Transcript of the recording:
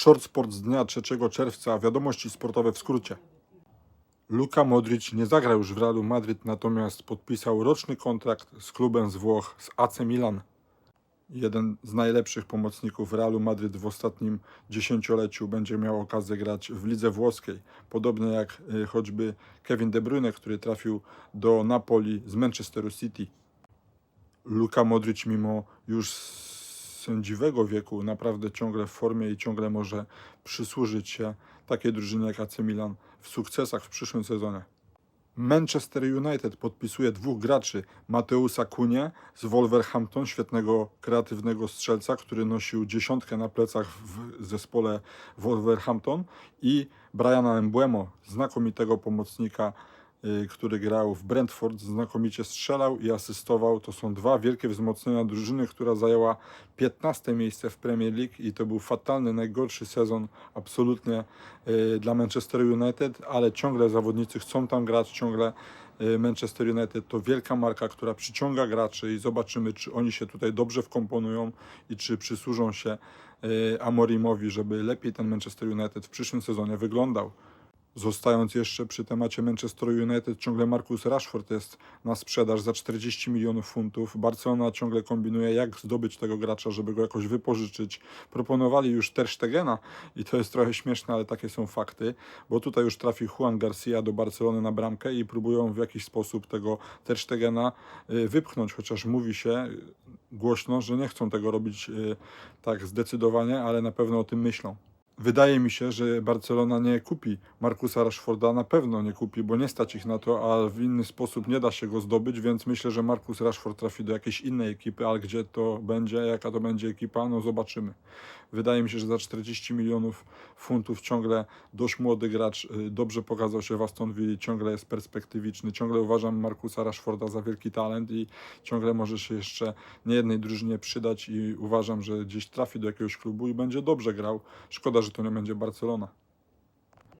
Short Sport z dnia 3 czerwca, wiadomości sportowe w skrócie. Luka Modric nie zagrał już w Realu Madryt, natomiast podpisał roczny kontrakt z klubem z Włoch, z AC Milan. Jeden z najlepszych pomocników Realu Madryt w ostatnim dziesięcioleciu będzie miał okazję grać w lidze włoskiej. Podobnie jak y, choćby Kevin De Bruyne, który trafił do Napoli z Manchesteru City. Luka Modric mimo już sędziwego wieku naprawdę ciągle w formie i ciągle może przysłużyć się takiej drużynie jak AC Milan w sukcesach w przyszłym sezonie. Manchester United podpisuje dwóch graczy, Mateusa Kunie z Wolverhampton, świetnego kreatywnego strzelca, który nosił dziesiątkę na plecach w zespole Wolverhampton i Briana Embuemo, znakomitego pomocnika który grał w Brentford, znakomicie strzelał i asystował. To są dwa wielkie wzmocnienia drużyny, która zajęła 15 miejsce w Premier League i to był fatalny, najgorszy sezon absolutnie y, dla Manchester United, ale ciągle zawodnicy chcą tam grać, ciągle y, Manchester United to wielka marka, która przyciąga graczy i zobaczymy, czy oni się tutaj dobrze wkomponują i czy przysłużą się y, Amorimowi, żeby lepiej ten Manchester United w przyszłym sezonie wyglądał. Zostając jeszcze przy temacie Manchester United, ciągle Marcus Rashford jest na sprzedaż za 40 milionów funtów. Barcelona ciągle kombinuje, jak zdobyć tego gracza, żeby go jakoś wypożyczyć. Proponowali już Ter Stegena i to jest trochę śmieszne, ale takie są fakty, bo tutaj już trafi Juan Garcia do Barcelony na bramkę i próbują w jakiś sposób tego Ter Stegena y, wypchnąć, chociaż mówi się głośno, że nie chcą tego robić y, tak zdecydowanie, ale na pewno o tym myślą. Wydaje mi się, że Barcelona nie kupi Markusa Rashforda, na pewno nie kupi, bo nie stać ich na to, a w inny sposób nie da się go zdobyć, więc myślę, że Markus Rashford trafi do jakiejś innej ekipy, ale gdzie to będzie, jaka to będzie ekipa, no zobaczymy. Wydaje mi się, że za 40 milionów funtów ciągle dość młody gracz, y, dobrze pokazał się w Aston Villa, ciągle jest perspektywiczny, ciągle uważam Markusa Rashforda za wielki talent i ciągle może się jeszcze niejednej drużynie przydać i uważam, że gdzieś trafi do jakiegoś klubu i będzie dobrze grał. Szkoda, że to nie będzie Barcelona.